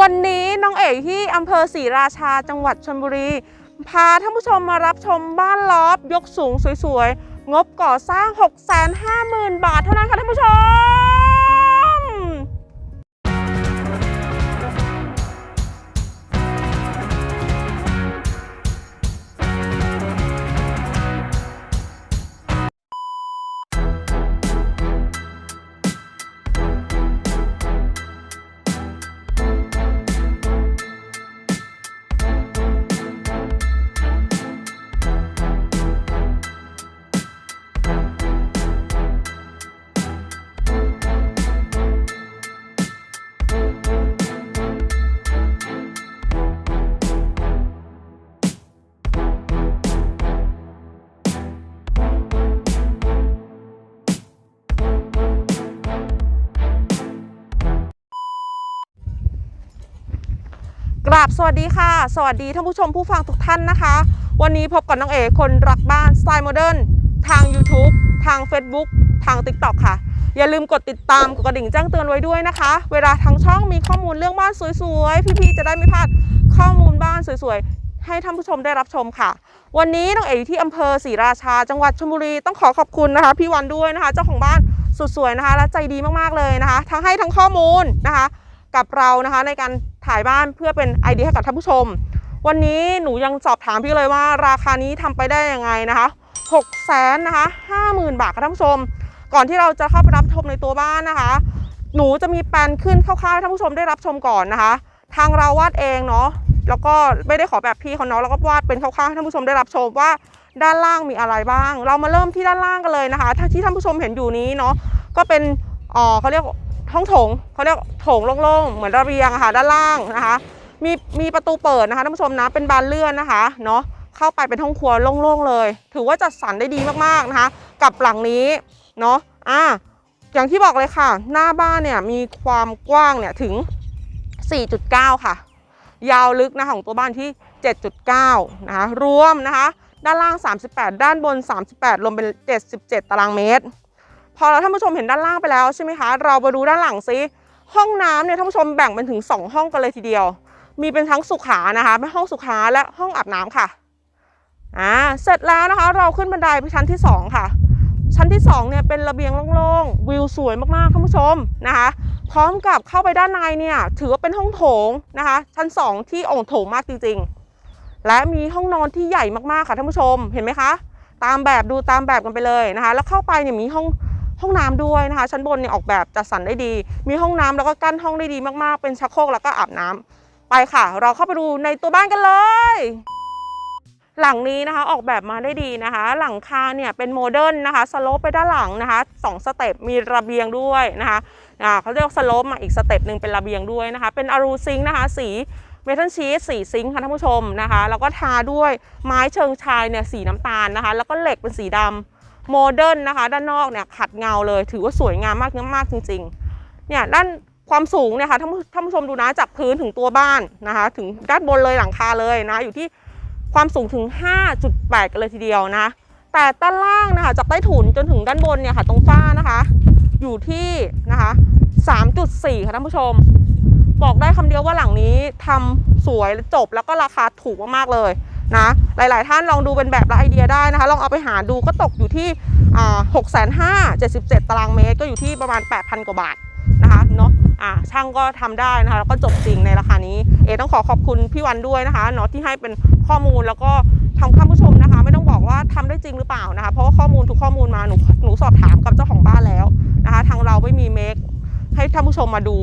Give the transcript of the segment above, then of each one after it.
วันนี้น้องเอกที่อำเภอศรีราชาจังหวัดชลบุรี พาท่านผู้ชมมารับชมบ้านลอฟยกสูงสวยๆ งบก่อสร้าง 650,000 บาทเท่านั้นค่ะท่านผู้ชม ราบสวัสดีค่ะ สวัสดีท่านผู้ชมผู้ฟังทุกท่านนะคะ วันนี้พบกับน้องเอกคนรักบ้านสไตล์โมเดิร์นทาง YouTube ทาง Facebook ทาง TikTok ค่ะ อย่าลืมกดติดตามกดกระดิ่งแจ้งเตือนไว้ด้วยนะคะ เวลาทางช่องมีข้อมูลเรื่องบ้านสวยๆ พี่ๆจะได้ไม่พลาดข้อมูลบ้านสวยๆ ให้ท่านผู้ชมได้รับชมค่ะ วันนี้น้องเอกอยู่ที่อำเภอศรีราชา จังหวัดชลบุรีต้องขอขอบคุณนะคะ พี่วันด้วยนะคะเจ้าของบ้านสุดสวยนะคะ และใจดีมากๆเลยนะคะ ทั้งให้ทั้งข้อมูลนะคะ กับเรานะคะในการ ถ่ายบ้านเพื่อเป็นไอเดียให้กับท่านผู้ชม วันนี้หนูยังสอบถามพี่เลยว่า ราคานี้ทำไปได้ยังไงนะคะ6 0แสนนะคะ50,000บาทค่ะท่านผู้ชม ก่อนที่เราจะเข้าไปรับชมในตัวบ้านนะคะ หนูจะมีแปลนขึ้นคร่าวๆให้ท่านผู้ชมได้รับชมก่อนนะคะ ทางเราวาดเองเนาะแล้วก็ไม่ได้ขอแบบพี่เขาเนาะแล้วก็วาดเป็นคร่าวๆให้ท่านผู้ชมได้รับชมว่าด้านล่างมีอะไรบ้าง เรามาเริ่มที่ด้านล่างกันเลยนะคะ ถ้าที่ท่านผู้ชมเห็นอยู่นี้เนาะก็เป็นอ๋อเขาเรียก ห้องโถงเขาเรียกโถงโล่งๆเหมือนระเบียงค่ะด้านล่างนะคะ มีมีประตูเปิดนะคะท่านผู้ชมนะเป็นบานเลื่อนนะคะเนาะเข้าไปเป็นห้องครัวโล่งๆเลย ถือว่าจัดสรรได้ดีมากๆนะคะ กับหลังนี้เนาะอ่าอย่างที่บอกเลยค่ะ หน้าบ้านเนี่ยมีความกว้างเนี่ยถึง 4.9 ค่ะ ยาวลึกนะคะของตัวบ้านที่ 7.9 นะคะรวมนะคะ ด้านล่าง 38 ด้านบน 38 รวมเป็น 77 ตารางเมตร พอเราท่านผู้ชมเห็นด้านล่างไปแล้วใช่ไหมคะ เรามาดูด้านหลังซิ ห้องน้ำเนี่ยท่านผู้ชมแบ่งเป็นถึง 2 ห้องกันเลยทีเดียว มีเป็นทั้งสุขานะคะเป็นห้องสุขาและห้องอาบน้ำค่ะ อ่า เสร็จแล้วนะคะ เราขึ้นบันไดไปชั้นที่ 2 ค่ะ ชั้นที่2เนี่ยเป็นระเบียงโล่งๆ วิวสวยมากๆท่านผู้ชมนะคะ พร้อมกับเข้าไปด้านในเนี่ยถือว่าเป็นห้องโถงนะคะ ชั้น 2 ที่องโถงมากจริงๆ และมีห้องนอนที่ใหญ่มากๆค่ะท่านผู้ชม เห็นไหมคะ ตามแบบดูตามแบบกันไปเลยนะคะ แล้วเข้าไปเนี่ยมีห้อง ห้องน้ำด้วยนะคะ ชั้นบนเนี่ยออกแบบจัดสรรได้ดี มีห้องน้ำแล้วก็กั้นห้องได้ดีมากๆ เป็นชักโครกแล้วก็อาบน้ำไปค่ะ เราเข้าไปดูในตัวบ้านกันเลยหลังนี้นะคะออกแบบมาได้ดีนะคะ หลังคาเนี่ยเป็นโมเดิร์นนะคะสโลปไปด้านหลังนะคะสองสเต็ปมีระเบียงด้วยนะคะอ่าเขาเรียกสโลปมาอีกสเต็ปหนึ่งเป็นระเบียงด้วยนะคะ เป็นอารูซิงนะคะสีเมทัลชีสสีซิงค์ค่ะท่านผู้ชมนะคะ แล้วก็ทาด้วยไม้เชิงชายเนี่ยสีน้ำตาลนะคะ แล้วก็เหล็กเป็นสีดำ โมเดิร์นนะคะ ด้านนอกเนี่ยขัดเงาเลย ถือว่าสวยงามมากมากจริงๆ เนี่ยด้านความสูงเนี่ยค่ะท่านผู้ท่านผู้ชมดูนะจากพื้นถึงตัวบ้านนะคะ ถึงด้านบนเลยหลังคาเลยนะอยู่ที่ความสูงถึง 5.8 กันเลยทีเดียวนะ แต่ด้านล่างนะคะจากใต้ถุนจนถึงด้านบนเนี่ยค่ะ ตรงฝ้านะคะ อยู่ที่นะคะ 3.4 ค่ะท่านผู้ชม บอกได้คำเดียวว่าหลังนี้ทำสวยจบแล้วก็ราคาถูกมากๆเลย นะหลาย ๆ ท่านลองดูเป็นแบบและไอเดียได้นะคะ ลองเอาไปหาดูก็ตกอยู่ที่หกแสนห้าเจ็ดสิบเจ็ดตารางเมตร ก็อยู่ที่ประมาณ 8,000 กว่าบาทนะคะเนาะอ่าช่างก็ทำได้นะคะแล้วก็จบจริงในราคานี้ เอต้องขอขอบคุณพี่วันด้วยนะคะเนาะที่ให้เป็นข้อมูลแล้วก็ทางท่านผู้ชมนะคะ ไม่ต้องบอกว่าทำได้จริงหรือเปล่านะคะ เพราะว่าข้อมูลทุกข้อมูลมาหนูหนูสอบถามกับเจ้าของบ้านแล้วนะคะ ทางเราไม่มีเมคให้ท่านผู้ชมมาดู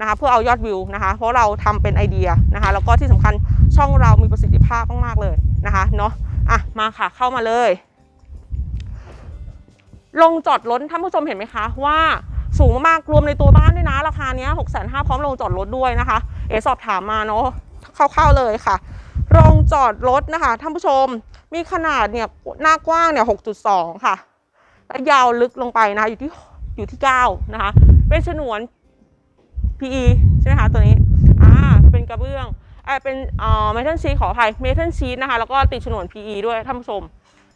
นะคะเพื่อเอายอดวิวนะคะเพราะเราทำเป็นไอเดียนะคะแล้วก็ที่สำคัญช่องเรามีประสิทธิภาพมากๆเลยนะคะเนาะอะมาค่ะเข้ามาเลยลงจอดรถท่านผู้ชมเห็นไหมคะว่าสูงมากๆรวมในตัวบ้านด้วยนะ ราคาเนี้ยหกแสนห้าพร้อมลงจอดรถด้วยนะคะ เอสอบถามมาเนาะคร่าวๆเลยค่ะโรงจอดรถนะคะท่านผู้ชมมีขนาดเนี่ยหน้ากว้างเนี่ยหกจุดสองค่ะ และยาวลึกลงไปนะคะอยู่ที่อยู่ที่เก้านะคะ เป็นฉนวน PE ใช่ไหมคะตัวนี้อ่าเป็นกระเบื้องเอ่อเป็นเอ่อเมทัลชีทขออภัยเมทัลชีทนะคะแล้วก็ติดฉนวน PE ด้วยท่านผู้ชม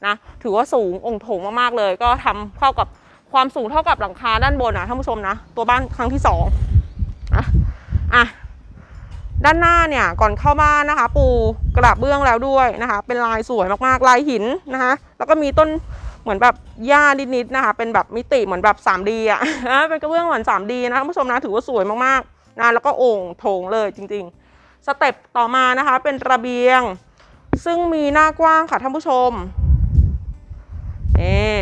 นะถือว่าสูงองค์โถงมากๆเลย ก็ทำเข้ากับความสูงเท่ากับหลังคาด้านบนนะท่านผู้ชมนะตัวบ้านครั้งที่สองอะอะด้านหน้าเนี่ยก่อนเข้าบ้านนะคะ ปูกระเบื้องแล้วด้วยนะคะ เป็นลายสวยมากๆลายหินนะคะ แล้วก็มีต้น เหมือนแบบหญ้านิดๆนะคะ เป็นแบบมิติเหมือนแบบ 3D อะนะเป็นกระเบื้องเหมือน 3D นะท่านผู้ชมนะถือว่าสวยมากๆนะแล้วก็โอ่งโถงเลยจริง ๆ สเต็ปต่อมานะคะเป็นระเบียง ซึ่งมีหน้ากว้างค่ะท่านผู้ชมนี่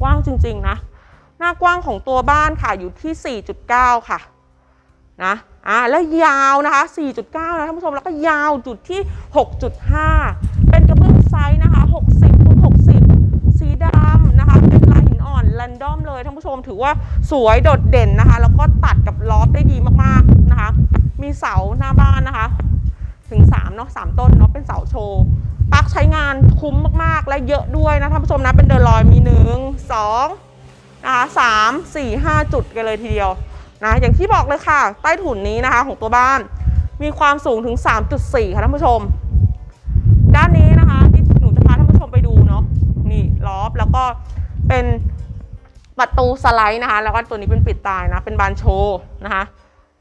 กว้างจริง ๆ นะ หน้ากว้างของตัวบ้านค่ะอยู่ที่ 4.9 ค่ะนะอ่าแล้วยาวนะคะ 4.9 นะท่านผู้ชมแล้วก็ยาวจุดที่ 6.5 เป็นกระเบื้องไซส์นะคะ นอ่อนแรนดอมเลยท่านผู้ชมถือว่าสวยโดดเด่นนะคะ แล้วก็ตัดกับลอฟได้ดีมากๆนะคะ มีเสาหน้าบ้านนะคะ ถึง3เนาะ3ต้นเนาะเป็นเสาโชว์ปลั๊กใช้งานคุ้มมากๆ และเยอะด้วยนะท่านผู้ชมนะเป็นเดอร์ลอยมี1 2นะคะสามสี่ห้าจุดกันเลยทีเดียวนะอย่างที่บอกเลยค่ะ ใต้ถุนนี้นะคะของตัวบ้าน มีความสูงถึง 3.4 ค่ะท่านผู้ชม ด้านนี้นะคะที่หนูจะพาท่านผู้ชมไปดูเนาะนี่ล้อบแล้วก็เป็น ประตูสไลด์นะคะ แล้วก็ตัวนี้เป็นปิดตายนะ เป็นบานโชว์นะคะ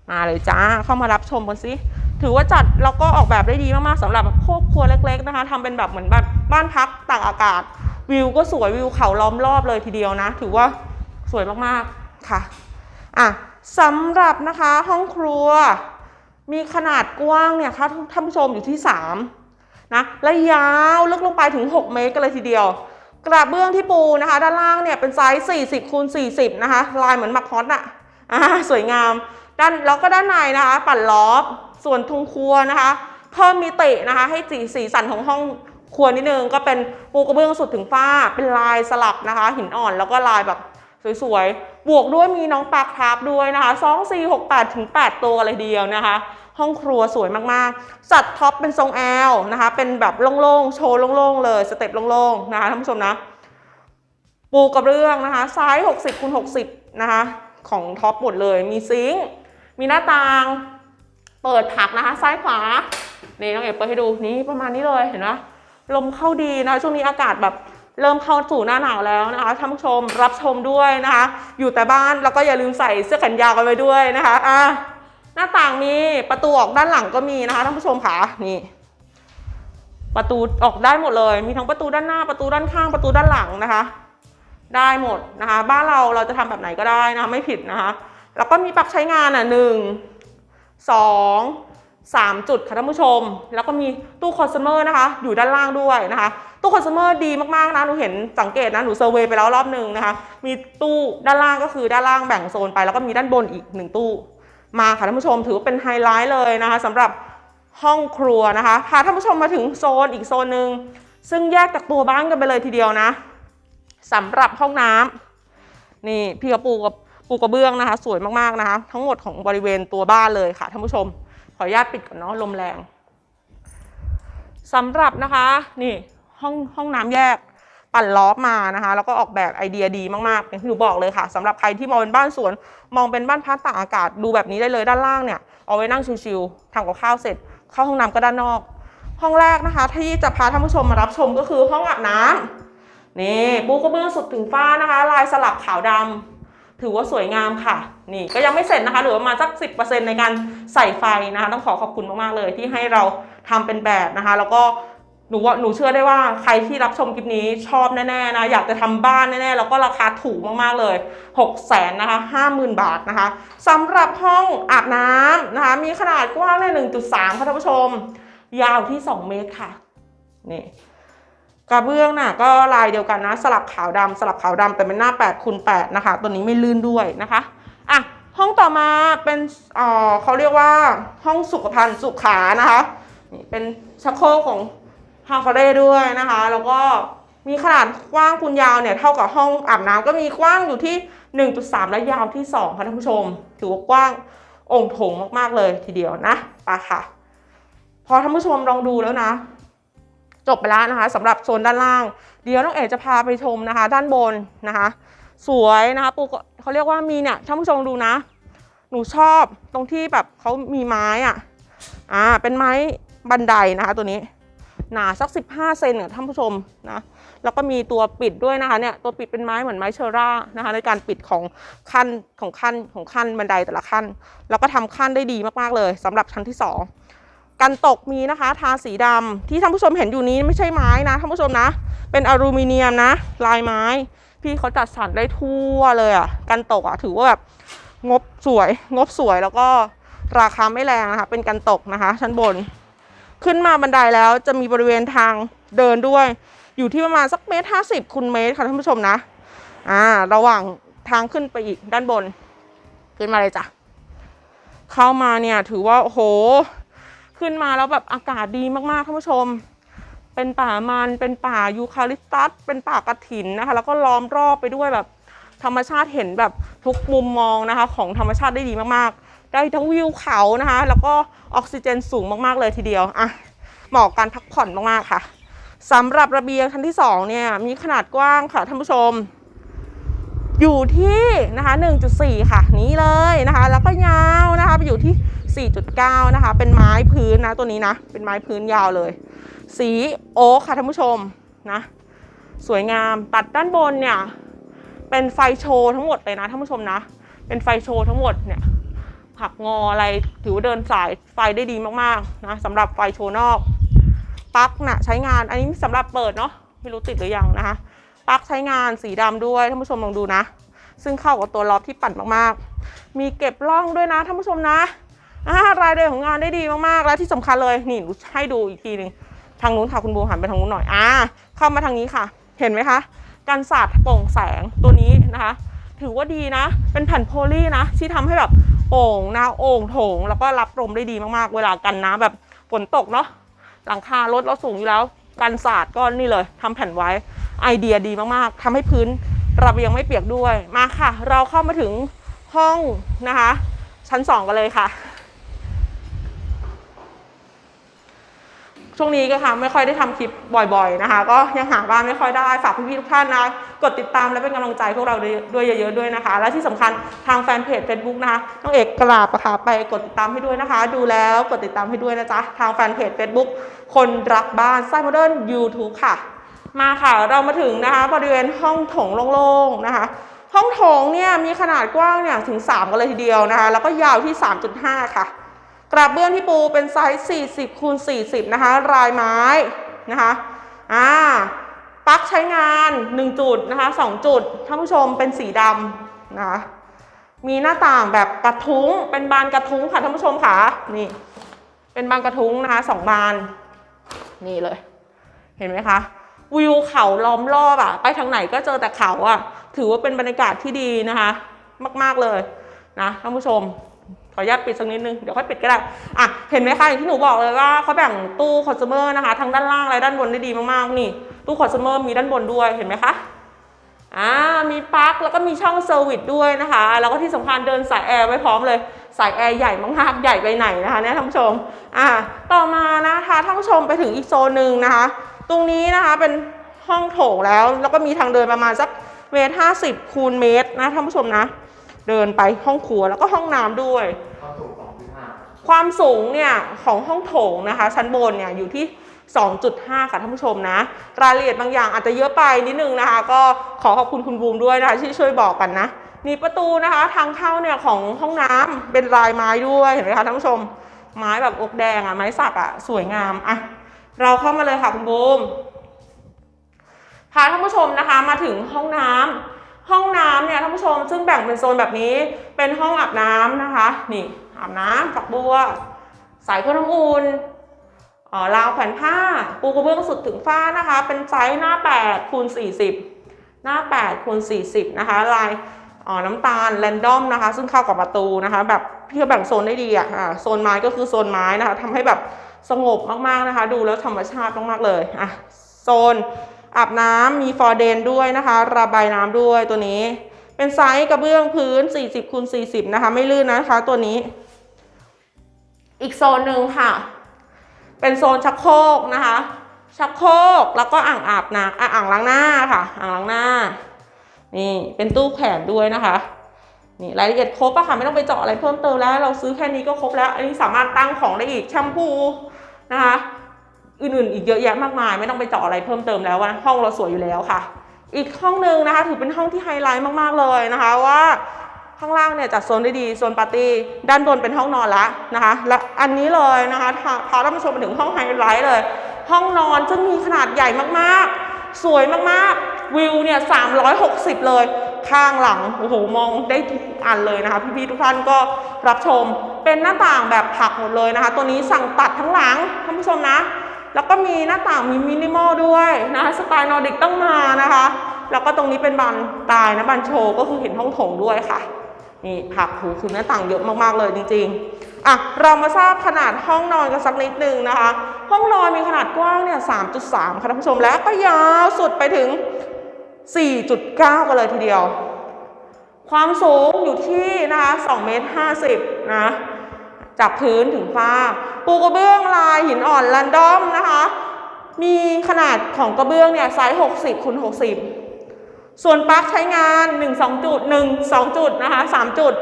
มาเลยจ้า เข้ามารับชมกันสิ ถือว่าจัดแล้วก็ออกแบบได้ดีมากๆสำหรับครอบครัวเล็ก ๆ นะคะทำเป็นแบบเหมือนบ้านบ้านพักตากอากาศ วิวก็สวยวิวเขาล้อมรอบเลยทีเดียวนะ ถือว่าสวยมากๆค่ะ อะสำหรับนะคะห้องครัว มีขนาดกว้างเนี่ยค่ะท่านผู้ชมอยู่ที่3นะและยาวลึกลงไปถึง 6 เมตรกันเลยทีเดียว กระเบื้องที่ปูนะคะ ด้านล่างเนี่ยเป็นไซส์ 40คูณ40 นะคะ ลายเหมือนมักฮอตอะอ่าสวยงามด้านแล้วก็ด้านในนะคะ ปั่นล้อบส่วนทุงครัวนะคะ เพิ่มมิตินะคะ ให้สีสีสันของห้องครัวนิดนึงก็เป็นปูกระเบื้องสุดถึงฝ้า เป็นลายสลับนะคะ หินอ่อนแล้วก็ลายแบบสวยๆ บวกด้วยมีน้องปลาคราฟด้วยนะคะ 2 4 6 8 ถึง 8 ตัวเลยเดียวนะคะ ห้องครัวสวยมากๆ จัดท็อปเป็นทรงแอลนะคะ เป็นแบบโล่งๆ โชว์โล่งๆ เลย สเต็ปโล่งๆ นะคะท่านผู้ชมนะ ปูกระเบื้องนะคะไซส์60คูณ60 นะคะ ของท็อปหมดเลย มีซิงค์ มีหน้าต่าง เปิดผักนะคะ ซ้ายขวา นี่น้องเอกเปิดให้ดู นี่ประมาณนี้เลย เห็นไหมลมเข้าดีนะ ช่วงนี้อากาศแบบเริ่มเข้าสู่หน้าหนาวแล้วนะคะท่านผู้ชมรับชมด้วยนะคะ อยู่แต่บ้านแล้วก็อย่าลืมใส่เสื้อแขนยาวกันไปด้วยนะคะอะ หน้าต่างมีประตูออกด้านหลังก็มีนะคะท่านผู้ชมค่ะนี่ ประตูออกได้หมดเลย มีทั้งประตูด้านหน้าประตูด้านข้างประตูด้านหลังนะคะ ได้หมดนะคะ บ้านเราเราจะทำแบบไหนก็ได้นะคะไม่ผิดนะคะ แล้วก็มีปลั๊กใช้งานอะหนึ่งสองสามจุดค่ะท่านผู้ชม แล้วก็มีตู้คอน sumer นะคะ อยู่ด้านล่างด้วยนะคะ ตู้คอน sumer ดีมากๆนะหนูเห็นสังเกตนะหนูเซอร์เวย์ไปแล้วรอบหนึ่งนะคะ มีตู้ด้านล่างก็คือด้านล่างแบ่งโซนไป แล้วก็มีด้านบนอีกหนึ่งตู้ มาค่ะท่านผู้ชมถือว่าเป็นไฮไลท์เลยนะคะสำหรับห้องครัวนะคะพาท่านผู้ชมมาถึงโซนอีกโซนหนึ่งซึ่งแยกจากตัวบ้านกันไปเลยทีเดียวนะสำหรับห้องน้ำนี่พี่กระปูกับปูกระเบื้องนะคะ สวยมากๆนะคะ ทั้งหมดของบริเวณตัวบ้านเลยค่ะท่านผู้ชม ขออนุญาตปิดก่อนเนาะลมแรงสำหรับนะคะนี่ห้องห้องน้ำแยก ปั่นล้อมานะคะ แล้วก็ออกแบบไอเดียดีมากๆอย่างที่หนูบอกเลยค่ะสำหรับใครที่มองเป็นบ้านสวน มองเป็นบ้านพักตากอากาศดูแบบนี้ได้เลยด้านล่างเนี่ยเอาไว้นั่งชิวๆทำกับข้าวเสร็จ เข้าห้องน้ำก็ด้านนอก ห้องแรกนะคะ ที่จะพาท่านผู้ชมมารับชมก็คือห้องอาบน้ำนี่ปูกระเบื้องสุดถึงฟ้านะคะ ลายสลับขาวดำถือว่าสวยงามค่ะ นี่ก็ยังไม่เสร็จนะคะเหลือประมาณสัก 10%ในการใส่ไฟนะคะ ต้องขอขอบคุณมากๆเลยที่ให้เราทำเป็นแบบนะคะ แล้วก็ หนูว่าหนูเชื่อได้ว่าใครที่รับชมคลิปนี้ชอบแน่ๆนะอยากจะทำบ้านแน่ๆแล้วก็ราคาถูกมากๆเลย6 0แสนนะคะ50,000บาทนะคะสำหรับห้องอาบน้ำนะคะ มีขนาดกว้างใน1.3ค่ะท่านผู้ชม ยาวที่ 2 เมตรค่ะนี่กระเบื้องน่ะก็ลายเดียวกันนะ สลับขาวดำสลับขาวดำแต่เป็นหน้า8คูณ8นะคะ ตัวนี้ไม่ลื่นด้วยนะคะอะห้องต่อมาเป็นเอ่อเขาเรียกว่าห้องสุขภัณฑ์สุขานะคะนี่เป็นชักโครกของ ฮาคาเร่ด้วยนะคะ แล้วก็มีขนาดกว้างคูณยาวเนี่ยเท่ากับห้องอาบน้ำก็มีกว้างอยู่ที่ 1.3 และยาวที่ 2 ค่ะท่านผู้ชม ถือว่ากว้างองค์โถงมากๆเลยทีเดียวนะไปค่ะ พอท่านผู้ชมลองดูแล้วนะ จบไปแล้วนะคะสำหรับโซนด้านล่าง เดี๋ยวน้องเอ๋จะพาไปชมนะคะ ด้านบนนะคะ สวยนะคะปูก็เขาเรียกว่ามีเนี่ยท่านผู้ชมดูนะ หนูชอบตรงที่แบบเขามีไม้อะอ่าเป็นไม้บันไดนะคะตัวนี้ หนาสัก 15 เซนเนี่ยท่านผู้ชมนะแล้วก็มีตัวปิดด้วยนะคะเนี่ยตัวปิดเป็นไม้เหมือนไม้เชอร่านะคะในการปิดของขั้นของขั้นของขั้นบันไดแต่ละขั้น แล้วก็ทำขั้นได้ดีมากๆเลยสำหรับชั้นที่ 2 กันตกมีนะคะทาสีดำที่ท่านผู้ชมเห็นอยู่นี้ไม่ใช่ไม้นะท่านผู้ชมนะ เป็นอลูมิเนียมนะ ลายไม้พี่เขาจัดสรรได้ทั่วเลยอะกันตกอะถือว่าแบบงบสวยงบสวยแล้วก็ราคาไม่แรงนะคะเป็นกันตกนะคะ ชั้นบน ขึ้นมาบันไดแล้วจะมีบริเวณทางเดินด้วย อยู่ที่ประมาณสักเมตรห้าสิบคูณเมตรค่ะท่านผู้ชมนะอ่าระหว่างทางขึ้นไปอีกด้านบน ขึ้นมาเลยจ้ะเข้ามาเนี่ยถือว่าโอ้โห ขึ้นมาแล้วแบบอากาศดีมากๆท่านผู้ชม เป็นป่ามันเป็นป่ายูคาลิปตัสเป็นป่ากระถินนะคะ แล้วก็ล้อมรอบไปด้วยแบบธรรมชาติเห็นแบบทุกมุมมองนะคะ ของธรรมชาติได้ดีมากๆ ได้ทั้งวิวเขานะคะ แล้วก็ออกซิเจนสูงมากๆเลยทีเดียวอะเหมาะการพักผ่อนมากๆค่ะสำหรับระเบียงชั้นที่2เนี่ยมีขนาดกว้างค่ะท่านผู้ชม อยู่ที่นะคะ1.4 ค่ะ นี้เลยนะคะ แล้วก็ยาวนะคะไปอยู่ที่ 4.9 นะคะ เป็นไม้พื้นนะตัวนี้นะ เป็นไม้พื้นยาวเลย สีโอ๊คค่ะท่านผู้ชมนะสวยงามตัดด้านบนเนี่ยเป็นไฟโชว์ทั้งหมดเลยนะท่านผู้ชมนะ เป็นไฟโชว์ทั้งหมดเนี่ย หักงออะไรถือว่าเดินสายไฟได้ดีมากๆนะสำหรับไฟโชว์นอกปลั๊กน่ะใช้งานอันนี้สำหรับเปิดเนาะไม่รู้ติดหรือยังนะคะปลั๊กใช้งานสีดำด้วยท่านผู้ชมลองดูนะ ซึ่งเข้ากับตัวล็อบที่ปั่นมากๆ มีเก็บร่องด้วยนะท่านผู้ชมนะรายเดือนของงานได้ดีมากๆ และที่สำคัญเลยนี่ให้ดูอีกทีหนึ่งทางนู้นค่ะคุณบูหันไปทางนู้นหน่อยอ่าเข้ามาทางนี้ค่ะ เห็นไหมคะการสาดโปร่งแสงตัวนี้นะคะ ถือว่าดีนะ เป็นแผ่นโพลีนะที่ทำให้แบบ โอ่งหน้าโอ่งโถง แล้วก็รับลมได้ดีมากๆ เวลากันน้ำแบบฝนตกเนาะหลังคารถเราสูงอยู่แล้วกันสาดก็นี่เลยทำแผ่นไว้ไอเดียดีมากๆทำให้พื้นระเบียงไม่เปียกด้วยมาค่ะ เราเข้ามาถึงห้องนะคะ ชั้น 2 กันเลยค่ะ ช่วงนี้ก็ค่ะไม่ค่อยได้ทำคลิปบ่อย ๆนะคะ ก็ยังหาบ้านไม่ค่อยได้ฝากพี่ๆทุกท่านนะกดติดตามและเป็นกำลังใจพวกเราด้วยเยอะๆด้วยนะคะ และที่สำคัญทางแฟนเพจ Facebook นะคะน้องเอกกราบอะค่ะไปกดติดตามให้ด้วยนะคะ ดูแล้วกดติดตามให้ด้วยนะจ๊ะทางแฟนเพจ Facebook คนรักบ้านไส้โมเดิร์น YouTube ค่ะ มาค่ะเรามาถึงนะคะบริเวณห้องโถงโล่งๆนะคะห้องโถงเนี่ยมีขนาดกว้างเนี่ยถึง 3 กันเลยทีเดียวนะคะ แล้วก็ยาวที่ 3.5 ค่ะ กระเบื้องที่ปูเป็นไซส์ 40คูณ40 นะคะ รายไม้นะคะ อ่าปลั๊กใช้งาน 1 จุดนะคะ2จุดท่านผู้ชมเป็นสีดำนะคะ มีหน้าต่างแบบกระทุ้ง เป็นบานกระทุ้งค่ะท่านผู้ชมค่ะ นี่ เป็นบานกระทุ้งนะคะสองบาน นี่เลย เห็นไหมคะ วิวเขาล้อมรอบอะไปทางไหนก็เจอแต่เขาอะถือว่าเป็นบรรยากาศที่ดีนะคะ มาก ๆเลยนะท่านผู้ชม ขออนุญาตปิดสักนิดนึง เดี๋ยวค่อยปิดก็ได้ อะ เห็นไหมคะอย่างที่หนูบอกเลยว่าเขาแบ่งตู้คอน sumer นะคะ ทั้งด้านล่างและด้านบนได้ดีมากๆ นี่ ตู้คอน sumer มีด้านบนด้วย เห็นไหมคะ อ่า มีปลั๊กแล้วก็มีช่องเซอร์วิสด้วยนะคะ แล้วก็ที่สำคัญเดินสายแอร์ไว้พร้อมเลย สายแอร์ใหญ่มากๆ ใหญ่ไปไหนนะคะเนี่ยท่านผู้ชม อ่า ต่อมานะคะท่านผู้ชมไปถึงอีกโซนหนึ่งนะคะ ตรงนี้นะคะเป็นห้องโถงแล้ว แล้วก็มีทางเดินประมาณสักเมตรห้าสิบคูณเมตรนะท่านผู้ชมนะ เดินไปห้องครัวแล้วก็ห้องน้ำด้วยเข้าสู่สองจุดห้าความสูงเนี่ยของห้องโถงนะคะ ชั้นบนเนี่ยอยู่ที่ 2.5 ค่ะท่านผู้ชมนะ รายละเอียดบางอย่างอาจจะเยอะไปนิดนึงนะคะ ก็ขอขอบคุณคุณบูมด้วยนะคะที่ช่วยบอกกันนะนี่ประตูนะคะทางเข้าเนี่ยของห้องน้ำเป็นลายไม้ด้วยเห็นไหมคะท่านผู้ชมไม้แบบอกแดงอะไม้สักอะสวยงามอะเราเข้ามาเลยค่ะคุณบูมพาท่านผู้ชมนะคะมาถึงห้องน้ำ ห้องน้ำเนี่ยท่านผู้ชมซึ่งแบ่งเป็นโซนแบบนี้ เป็นห้องอาบน้ำนะคะนี่อาบน้ำฝักบัวสายเครื่องน้ำอุ่นออราวแผ่นผ้า ปูกระเบื้องสุดถึงฝ้านะคะ เป็นไซส์หน้า8คูณ40 หน้า8คูณ40 นะคะ ลายอ๋อน้ำตาลแรนดอมนะคะ ซึ่งเข้ากับประตูนะคะ แบบที่เขาแบ่งโซนได้ดีอะอ่าโซนไม้ก็คือโซนไม้นะคะทำให้แบบสงบมากๆนะคะ ดูแล้วธรรมชาติมากๆเลยอะโซน อาบน้ำมีฟอร์เดนด้วยนะคะ ระบายน้ำด้วยตัวนี้ เป็นไซส์กระเบื้องพื้น 40คูณ40 นะคะ ไม่ลื่นนะคะ ตัวนี้ อีกโซนหนึ่งค่ะ เป็นโซนชักโครกนะคะ ชักโครกแล้วก็อ่างอาบน้ำอะอ่างล้างหน้าค่ะ อ่างล้างหน้า นี่เป็นตู้แขวนด้วยนะคะนี่รายละเอียดครบอะค่ะไม่ต้องไปเจาะอะไรเพิ่มเติมแล้ว เราซื้อแค่นี้ก็ครบแล้ว อันนี้สามารถตั้งของได้อีกแชมพูนะคะ อื่นๆ อีกเยอะแยะมากมาย ไม่ต้องไปเจาะอะไรเพิ่มเติมแล้วว่าห้องเราสวยอยู่แล้วค่ะ อีกห้องหนึ่งนะคะ ถือเป็นห้องที่ไฮไลท์มากๆเลยนะคะว่าข้างล่างเนี่ยจัดโซนได้ดีโซนปาร์ตี้ด้านบนเป็นห้องนอนละนะคะและอันนี้เลยนะคะพาพาท่านผู้ชมมาถึงห้องไฮไลท์เลย ห้องนอนซึ่งมีขนาดใหญ่มากๆ สวยมากๆวิวเนี่ย360 เลยข้างหลังโอ้โหมองได้ทุกอันเลยนะคะ พี่ๆทุกท่านก็รับชมเป็นหน้าต่างแบบผักหมดเลยนะคะ ตัวนี้สั่งตัดทั้งหลังท่านผู้ชมนะ แล้วก็มีหน้าต่างมีมินิมอลด้วยนะคะสไตล์นอร์ดิกต้องมานะคะ แล้วก็ตรงนี้เป็นบานตายนะบานโชว์ก็คือเห็นห้องโถงด้วยค่ะ นี่ผักหูคือหน้าต่างเยอะมากๆเลยจริง ๆ อะ เรามาทราบขนาดห้องนอนกันสักนิดนึงนะคะ ห้องนอนมีขนาดกว้างเนี่ย 3.3 ค่ะท่านผู้ชม และก็ยาวสุดไปถึง 4.9 กันเลยทีเดียว ความสูงอยู่ที่นะคะ2เมตร50นะ จากพื้นถึงฟ้า ปูกระเบื้องลายหินอ่อนแรนดอมนะคะ มีขนาดของกระเบื้องเนี่ยไซส์60คูณ60 ส่วนปลั๊กใช้งาน 1 2จุด1 2จุดนะคะ3จุด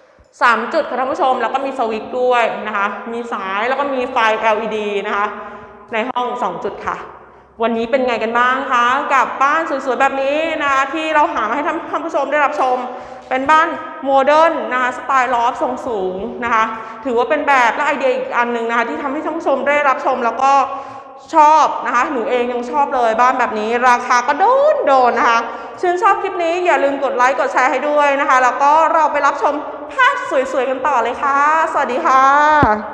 3จุดค่ะท่านผู้ชมแล้วก็มีสวิตช์ด้วยนะคะ มีสายแล้วก็มีไฟ LED นะคะ ในห้อง 2 จุดค่ะ วันนี้เป็นไงกันบ้างคะกับบ้านสวยๆแบบนี้นะคะที่เราหามาให้ท่านผู้ชมได้รับชม เป็นบ้านโมเดิร์นนะคะสไตล์ลอฟทรงสูงนะคะถือว่าเป็นแบบและไอเดียอีกอันหนึ่งนะคะที่ทำให้ท่านผู้ชมได้รับชมแล้วก็ชอบนะคะ หนูเองยังชอบเลยบ้านแบบนี้ ราคาก็โดนโดนนะคะชื่นชอบคลิปนี้อย่าลืมกดไลค์กดแชร์ให้ด้วยนะคะ แล้วก็เราไปรับชมภาพสวยๆกันต่อเลยค่ะ สวัสดีค่ะ